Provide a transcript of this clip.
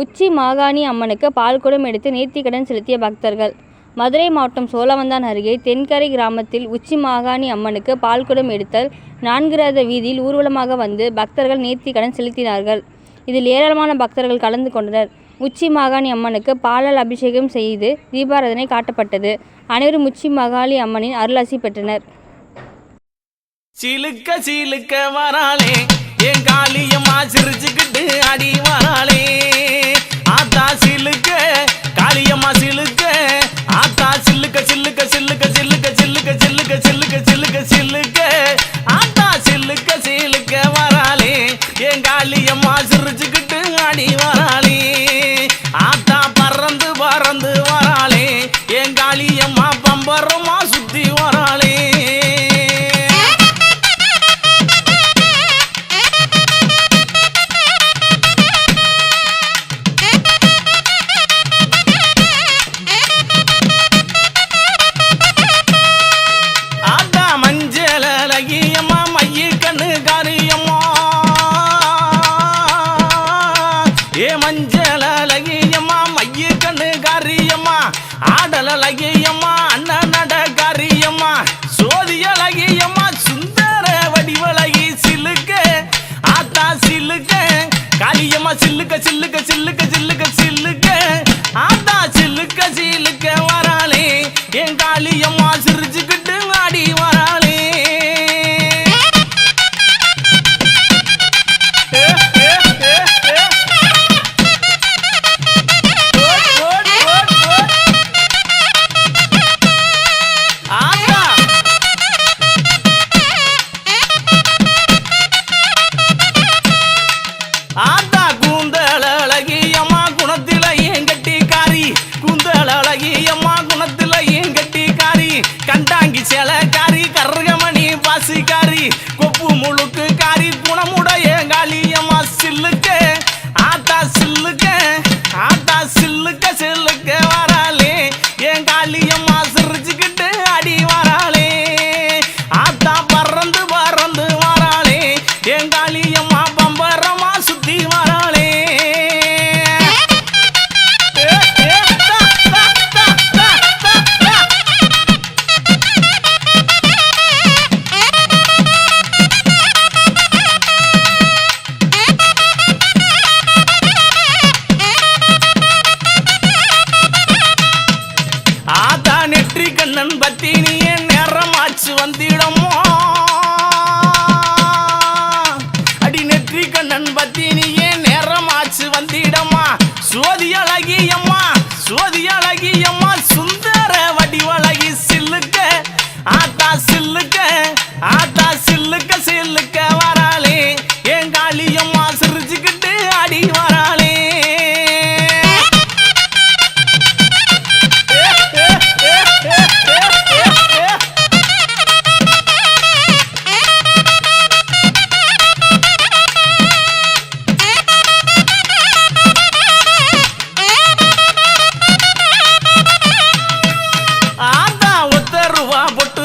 உச்சி மாகாணி அம்மனுக்கு பால்குடம் எடுத்து நேர்த்திக்கடன் செலுத்திய பக்தர்கள். மதுரை மாவட்டம் சோழவந்தான் அருகே தென்கரை கிராமத்தில் உச்சி மாகாணி அம்மனுக்கு பால்குடம் எடுத்தல் நான்கு ரத வீதியில் ஊர்வலமாக வந்து பக்தர்கள் நேர்த்திக்கடன் செலுத்தினார்கள். இதில் ஏராளமான பக்தர்கள் கலந்து கொண்டனர். உச்சி மாகாணி அம்மனுக்கு பாலால் அபிஷேகம் செய்து தீபாராதனை காட்டப்பட்டது. அனைவரும் உச்சி மாகாளி அம்மனின் அருளாசி பெற்றனர். சிலுக்க சிலுக்க வராளே என் காளியம்மா ஆசிரிச்சுக்கிட்டு அடி வராளே. சில்லுக்க சில்லுக்க சில்லுக்க ஏ மஞ்சள் அழகியம்மா மைய கண்ணு காரியம்மா ஆடல் அழகியம்மா அண்ணன் நட காரியம்மா சோதி அழகியம்மா சுந்தர வடிவழகி சில்லுக்க ஆத்தா சில்லுக்க காளியம்மா சில்லுக்க சில்லுக்க சில்லுக்க சில்லுக்க சில்லுக்க ஆத்தா சில்லுக்க சில்லுக்க வராளே என் காளியம்மா சிரிச்சுக்கிட்டு வாங்கி சேலை காரி கருகம தீனிய நேரமாச்சு வந்திடமோ? அடி நெற்றி கண்ணன் பத்தினியே நேரமாச்சு வந்திடமா? சோதி அழகியம் பூவா பொட்டு